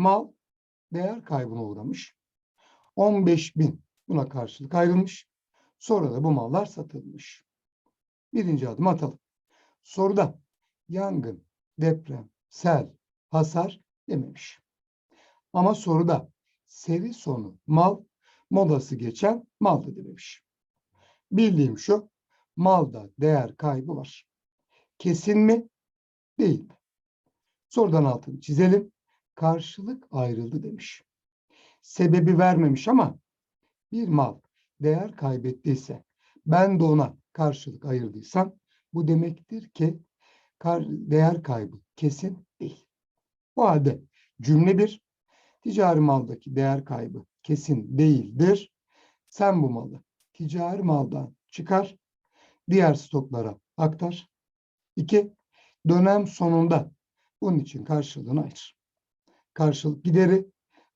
mal değer kaybına uğramış. 15 bin buna karşılık ayrılmış. Sonra da bu mallar satılmış. Birinci adım atalım. Soruda yangın, deprem, sel, hasar dememiş. Ama soruda seri sonu mal, modası geçen maldı dememiş. Bildiğim şu, malda değer kaybı var. Kesin mi? Değil? Sorudan altını çizelim. Karşılık ayrıldı demiş. Sebebi vermemiş ama bir mal değer kaybettiyse ben de ona karşılık ayırdıysam bu demektir ki değer kaybı kesin değil. O halde cümle bir ticari maldaki değer kaybı kesin değildir. Sen bu malı ticari maldan çıkar, diğer stoklara aktar. İki, dönem sonunda bunun için karşılığını ayır. Karşılık gideri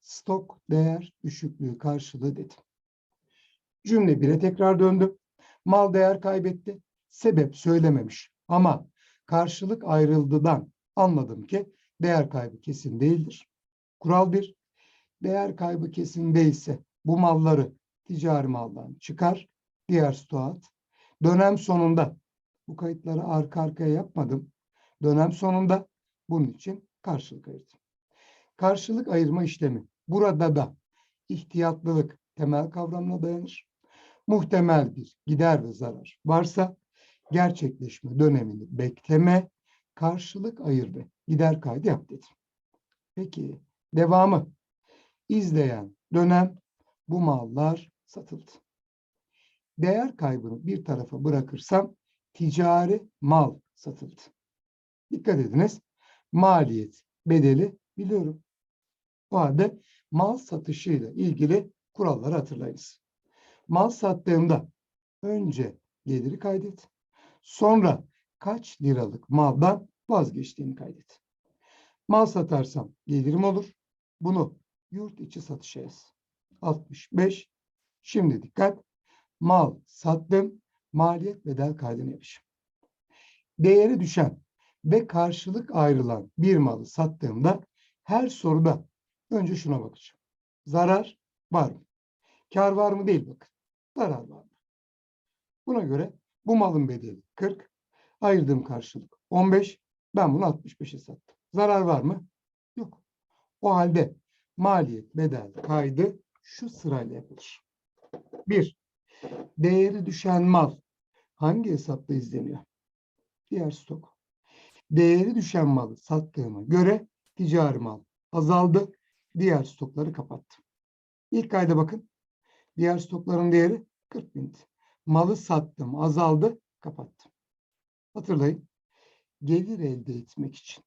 stok değer düşüklüğü karşılığı dedim. Cümle 1'e tekrar döndüm. Mal değer kaybetti. Sebep söylememiş. Ama karşılık ayrıldıdan anladım ki değer kaybı kesin değildir. Kural 1. Değer kaybı kesin değilse bu malları ticari maldan çıkar, diğer stoğa at. Dönem sonunda bu kayıtları arka arkaya yapmadım. Dönem sonunda bunun için karşılık ayırdım. Karşılık ayırma işlemi burada da ihtiyatlılık temel kavramına dayanır. Muhtemel bir gider ve zarar varsa gerçekleşme dönemini bekleme, karşılık ayır ve gider kaydı yap dedim. Peki devamı izleyen dönem bu mallar satıldı. Değer kaybını bir tarafa bırakırsam ticari mal satıldı. Dikkat ediniz. Maliyet, bedeli biliyorum. Bu halde mal satışıyla ilgili kuralları hatırlayınız. Mal sattığımda önce geliri kaydet. Sonra kaç liralık maldan vazgeçtiğini kaydet. Mal satarsam gelirim olur. Bunu yurt içi satışa yaz. 65. Şimdi dikkat. Mal sattım. Maliyet bedel kaydını yapışım. Değeri düşen ve karşılık ayrılan bir malı sattığımda her soruda önce şuna bakacağım. Zarar var mı? Kar var mı değil bakın. Zarar var mı? Buna göre bu malın bedeli 40. Ayırdığım karşılık 15. Ben bunu 65'e sattım. Zarar var mı? Yok. O halde maliyet bedel kaydı şu sırayla yapılır. 1. Değeri düşen mal hangi hesapta izleniyor? Diğer stok. Değeri düşen malı sattığıma göre ticari mal azaldı. Diğer stokları kapattım. İlk kayda bakın. Diğer stokların değeri 40 bindi. Malı sattım, azaldı, kapattım. Hatırlayın. Gelir elde etmek için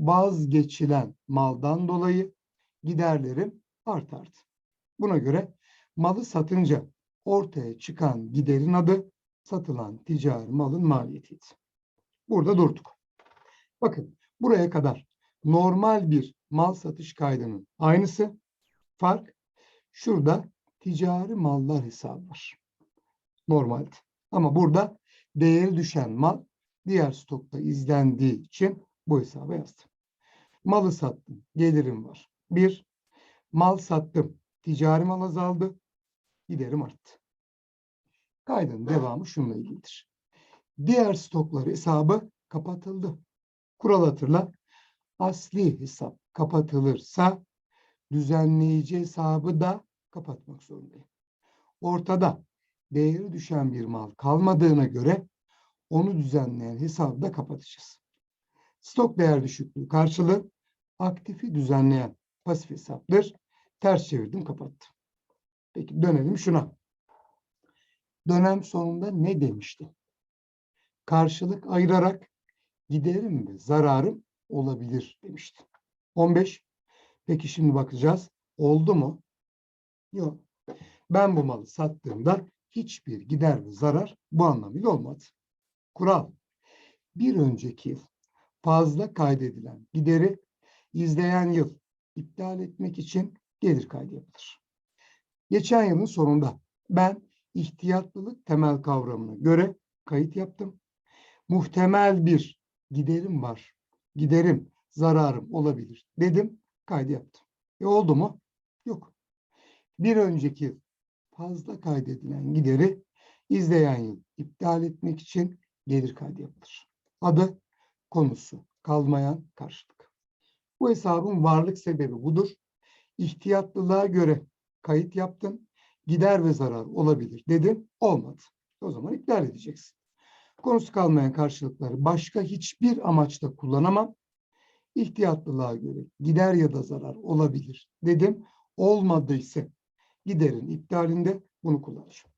vazgeçilen maldan dolayı giderlerim artardı. Buna göre malı satınca ortaya çıkan giderin adı satılan ticari malın maliyetiydi. Burada durduk. Bakın buraya kadar normal bir mal satış kaydının aynısı. Fark şurada ticari mallar hesabı var. Normalde. Ama burada değeri düşen mal diğer stokta izlendiği için bu hesaba yazdım. Malı sattım. Gelirim var. Bir, mal sattım. Ticari mal azaldı. Giderim arttı. Kaydın devamı şununla ilgilidir. Diğer stoklar hesabı kapatıldı. Kural hatırla. Asli hesap kapatılırsa düzenleyici hesabı da kapatmak zorundayım. Ortada değeri düşen bir mal kalmadığına göre onu düzenleyen hesabı da kapatacağız. Stok değer düşüklüğü karşılığı aktifi düzenleyen pasif hesaptır. Ters çevirdim kapattım. Peki dönelim şuna. Dönem sonunda ne demişti? Karşılık ayırarak giderim ve zararım olabilir demişti. 15. Peki şimdi bakacağız. Oldu mu? Yok. Ben bu malı sattığımda hiçbir gider ve zarar bu anlamıyla olmadı. Kural. Bir önceki yıl fazla kaydedilen gideri izleyen yıl iptal etmek için gelir kaydı yapılır. Geçen yılın sonunda ben ihtiyatlılık temel kavramına göre kayıt yaptım. Muhtemel bir giderim var. Giderim, zararım olabilir dedim, kaydı yaptım. E oldu mu? Yok. Bir önceki fazla kaydedilen gideri izleyen yıl iptal etmek için gelir kaydı yapılır. Adı, konusu, kalmayan karşılık. Bu hesabın varlık sebebi budur. İhtiyatlılığa göre kayıt yaptın. Gider ve zarar olabilir dedim. Olmadı. O zaman iptal edeceksin. Konusu kalmayan karşılıkları başka hiçbir amaçla kullanamam. İhtiyatlılığa göre gider ya da zarar olabilir dedim. Olmadıysa giderin iptalinde bunu kullanacağım.